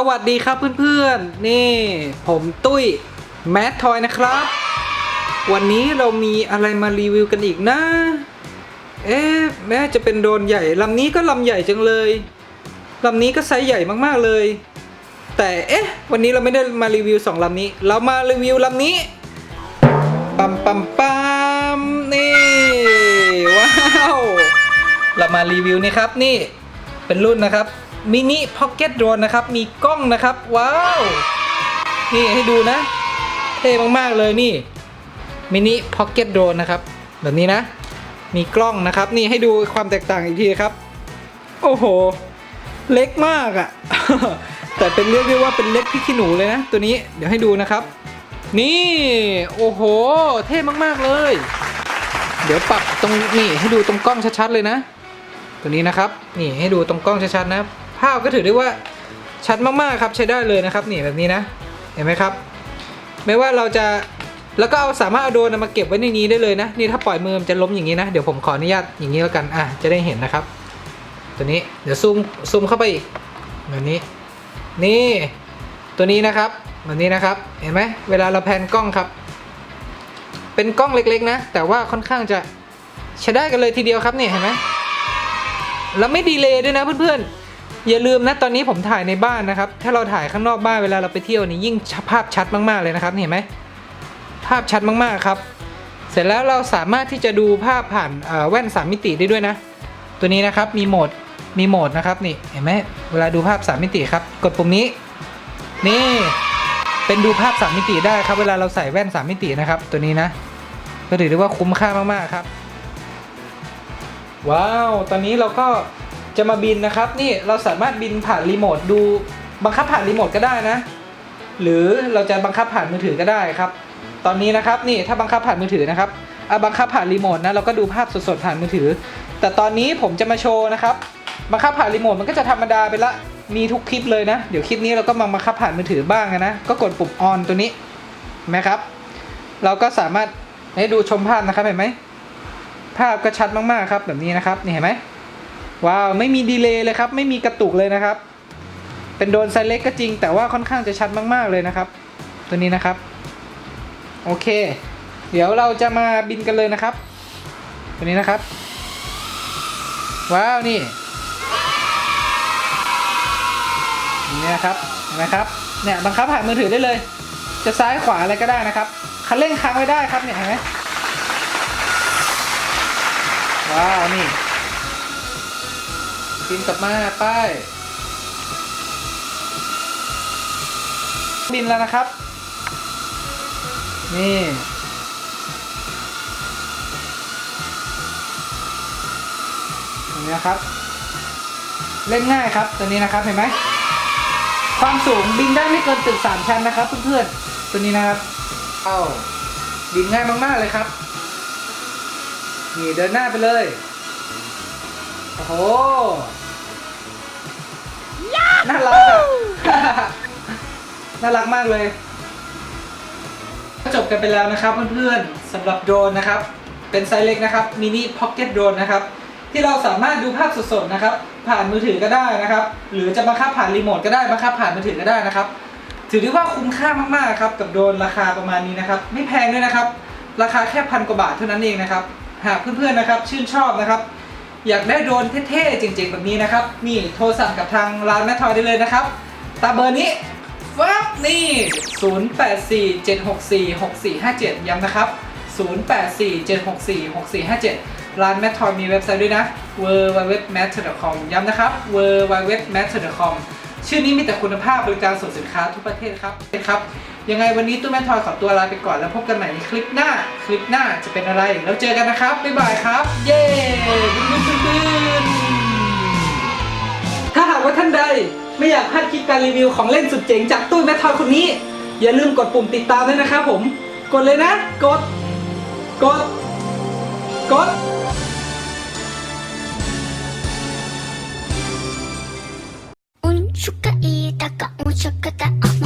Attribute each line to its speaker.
Speaker 1: สวัสดีครับเพื่อนๆ นี่ผมตุ้ยแมททอยนะครับ วันนี้เรามีอะไรมารีวิวกันอีกนะ เอ๊ะแม้จะเป็นโดนใหญ่ลำนี้ก็ลำใหญ่จังเลยลำนี้ก็ไซส์ใหญ่มากๆเลย แต่เอ๊ะวันนี้เราไม่ได้มารีวิวสองลำนี้ เรามารีวิวลำนี้ปั๊มปั๊มปั๊มนี่ว้าวเรามารีวิวนี่ครับนี่เป็นรุ่นนะครับ มินิพ็อกเก็ตโดรนนะครับ มีกล้องนะครับ ว้าว นี่ให้ดูนะ เท่มาก ๆ เลยนี่มินิพ็อกเก็ตโดรนนะครับ แบบนี้นะ มีกล้องนะครับ นี่ให้ดูความแตกต่างอีกทีครับ โอ้โห เล็กมากอะ่ะ แต่เป็นเรียกได้ว่าเป็นเล็กพี่ขี้หนูเลยนะ ตัวนี้เดี๋ยวให้ดูนะครับ นี่ โอ้โห เท่มากๆเลย เดี๋ยวปรับตรงนี่ให้ดูตรงกล้องชัดๆเลยนะ ตัวนี้นะครับ นี่ให้ดูตรงกล้องชัดๆนะ ภาพก็ถือได้ว่าชัดมากๆครับใช้ได้เลยนะครับนี่แบบนี้นะ เห็นไหมครับ ไม่ว่าเราจะแล้วก็เอาสามารถเอาโดรนมาเก็บไว้ในนี้ได้เลยนะนี่ถ้าปล่อยมือมันจะล้มอย่างนี้นะเดี๋ยวผมขออนุญาตอย่างนี้แล้วกันอะจะได้เห็นนะครับ ตัวนี้เดี๋ยวซูมซูมเข้าไปอีกแบบนี้ นี่ตัวนี้นะครับแบบนี้นะครับ เห็นไหมเวลาเราแพนกล้องครับ เป็นกล้องเล็กๆ นะ แต่ว่าค่อนข้างจะใช้ได้กันเลยทีเดียวครับเนี่ยเห็นไหมแล้วไม่ดีเลย์ด้วยนะเพื่อนๆ อย่าลืมนะตอนนี้ผมถ่ายในบ้านนะครับ ถ้าเราถ่ายข้างนอกบ้านเวลาเราไปเที่ยวนี่ยิ่งภาพชัดมากๆเลยนะครับเห็นไหมภาพชัดมากๆครับ เสร็จแล้วเราสามารถที่จะดูภาพผ่านแว่น 3 มิติได้ด้วยนะ ตัวนี้นะครับมีโหมดมีโหมดนะครับนี่เห็นไหมเวลาดูภาพ 3 มิติครับ กดปุ่มนี้ นี่เป็นดูภาพ 3 มิติได้ครับ เวลาเราใส่แว่น 3 มิตินะครับ ตัวนี้นะก็ถือได้ว่าคุ้มค่ามากๆครับ ว้าว ตอนนี้เราก็ จะมาบินนะครับนี่เราสามารถบินผ่านรีโมทดูบังคับผ่านรีโมทก็ได้นะ หรือเราจะบังคับผ่านมือถือก็ได้ครับ ตอนนี้นะครับนี่ถ้าบังคับผ่านมือถือนะครับอะบังคับผ่านรีโมทนะเราก็ดูภาพสดๆผ่านมือถือ แต่ตอนนี้ผมจะมาโชว์นะครับบังคับผ่านรีโมทมันก็จะธรรมดาไปละมีทุกคลิปเลยนะ เดี๋ยวคลิปนี้เราก็มาบังคับผ่านมือถือบ้างนะก็กดปุ่มออนตัวนี้นไหมครับ เราก็สามารถให้ดูชมภาพนะครับเห็นไหมภาพก็ชัดมากๆครับแบบนี้นะครับนี่เห็นไหม ว้าวไม่มีดีเลย์เลยครับ ไม่มีกระตุกเลยนะครับ เป็นโดนไซเล็กก็จริง แต่ว่าค่อนข้างจะชัดมากๆเลยนะครับ ตัวนี้นะครับ โอเค เดี๋ยวเราจะมาบินกันเลยนะครับ ตัวนี้นะครับ ว้าวนี่นี่นะครับเห็นไหมครับเนี่ยบังคับผ่านมือถือได้เลย จะซ้ายขวาอะไรก็ได้นะครับคันเร่งค้างไว้ได้ครับเนี่ยเห็นไหมว้าวนี่ บินกลับมาไป้ายบินแล้วนะครับ นี่ตรงนี้นะครับ เล่นง่ายครับ ตัวนี้นะครับเห็นไหมความสูงบินได้ไม่เกินตึกสามชั้นนะครับเพื่อนๆตัวนี้นะครับเอาบินง่ายมากๆเลยครับ นี่เดินหน้าไปเลย โอ้โหน่ารักอะน่ารักมากเลย จบกันไปแล้วนะครับเพื่อนๆสำหรับโดรนนะครับ เป็นไซส์เล็กนะครับมินิพ็อกเก็ตโดรนนะครับ ที่เราสามารถดูภาพสดๆนะครับ ผ่านมือถือก็ได้นะครับ หรือจะบังคับผ่านรีโมทก็ได้บังคับผ่านมือถือก็ได้นะครับ ถือได้ว่าคุ้มค่ามากๆครับกับโดรนราคาประมาณนี้นะครับ ไม่แพงด้วยนะครับ ราคาแค่พันกว่าบาทเท่านั้นเองนะครับ หากเพื่อนๆนะครับ ชื่นชอบนะครับ อยากได้โดรนเท่ๆจริงๆแบบนี้นะครับ นี่โทรสั่งกับทางร้านแมททอยได้เลยนะครับ ตามเบอร์นี้ฟับนี่ 0847646457 ย้ำนะครับ 0847646457 ร้านแมททอยมีเว็บไซต์ด้วยนะ www.matter.com ย้ำนะครับ www.matter.com ชื่อนี้มีแต่คุณภาพบริการส่งสินค้าทุกประเทศครับครับ ยังไงวันนี้ตู้แมททอยขอตัวลาไปก่อนแล้วพบกันใหม่ในคลิปหน้า คลิปหน้าจะเป็นอะไร แล้วเจอกันนะครับ บ๊ายบายครับ เย้ อยากพลาดคลิปการรีวิวของเล่นสุดเจ๋งจากตู้แมททอยคนนี้ อย่าลืมกดปุ่มติดตามด้วยนะครับผม กดเลยนะ กด กด กด
Speaker 2: Un sukai taka un shakata ama Un